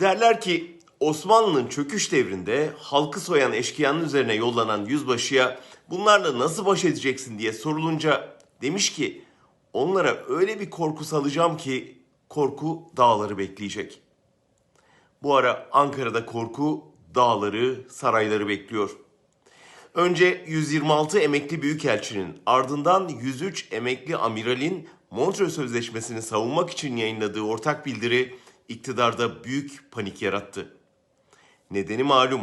Derler ki Osmanlı'nın çöküş devrinde halkı soyan eşkıyanın üzerine yollanan yüzbaşıya bunlarla nasıl baş edeceksin diye sorulunca demiş ki onlara öyle bir korku salacağım ki korku dağları bekleyecek. Bu ara Ankara'da korku dağları, sarayları bekliyor. Önce 126 emekli büyükelçinin ardından 103 emekli amiralin Montreux Sözleşmesi'ni savunmak için yayınladığı ortak bildiri iktidarda büyük panik yarattı. Nedeni malum.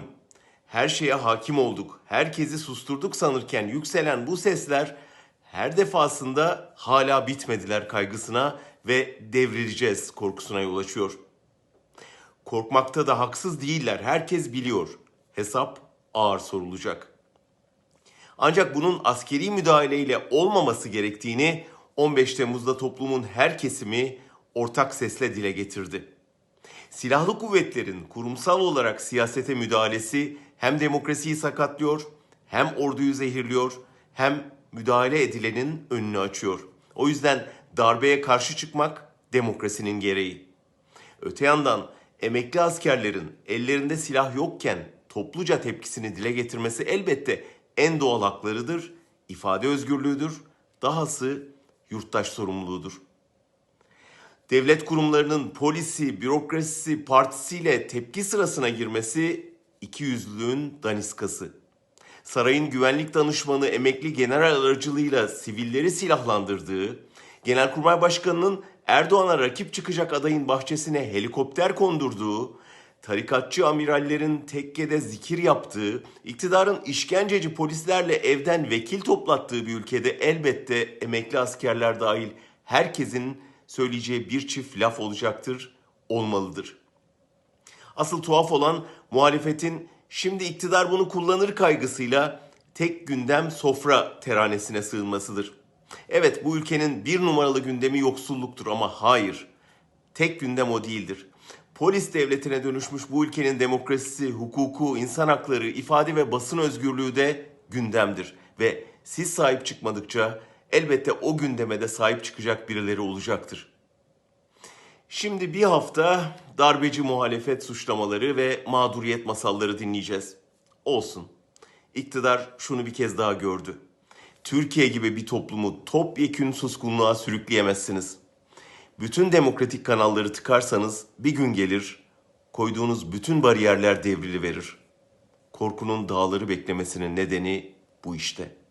Her şeye hakim olduk, herkesi susturduk sanırken yükselen bu sesler her defasında hala bitmediler kaygısına ve devrileceğiz korkusuna yol açıyor. Korkmakta da haksız değiller. Herkes biliyor. Hesap ağır sorulacak. Ancak bunun askeri müdahaleyle olmaması gerektiğini 15 Temmuz'da toplumun her kesimi ortak sesle dile getirdi. Silahlı kuvvetlerin kurumsal olarak siyasete müdahalesi hem demokrasiyi sakatlıyor, hem orduyu zehirliyor, hem müdahale edilenin önünü açıyor. O yüzden darbeye karşı çıkmak demokrasinin gereği. Öte yandan emekli askerlerin ellerinde silah yokken topluca tepkisini dile getirmesi elbette en doğal haklarıdır, ifade özgürlüğüdür, dahası yurttaş sorumluluğudur. Devlet kurumlarının polisi, bürokrasisi, partisiyle tepki sırasına girmesi ikiyüzlülüğün daniskası. Sarayın güvenlik danışmanı emekli general aracılığıyla sivilleri silahlandırdığı, Genelkurmay Başkanı'nın Erdoğan'a rakip çıkacak adayın bahçesine helikopter kondurduğu, tarikatçı amirallerin tekkede zikir yaptığı, iktidarın işkenceci polislerle evden vekil toplattığı bir ülkede elbette emekli askerler dahil herkesin söyleyeceği bir çift laf olacaktır, olmalıdır. Asıl tuhaf olan muhalefetin şimdi iktidar bunu kullanır kaygısıyla tek gündem sofra teranesine sığınmasıdır. Evet bu ülkenin bir numaralı gündemi yoksulluktur ama hayır. Tek gündem o değildir. Polis devletine dönüşmüş bu ülkenin demokrasisi, hukuku, insan hakları, ifade ve basın özgürlüğü de gündemdir. Ve siz sahip çıkmadıkça elbette o gündeme de sahip çıkacak birileri olacaktır. Şimdi bir hafta darbeci muhalefet suçlamaları ve mağduriyet masalları dinleyeceğiz. Olsun. İktidar şunu bir kez daha gördü. Türkiye gibi bir toplumu topyekün suskunluğa sürükleyemezsiniz. Bütün demokratik kanalları tıkarsanız bir gün gelir, koyduğunuz bütün bariyerler devrili verir. Korkunun dağları beklemesinin nedeni bu işte.''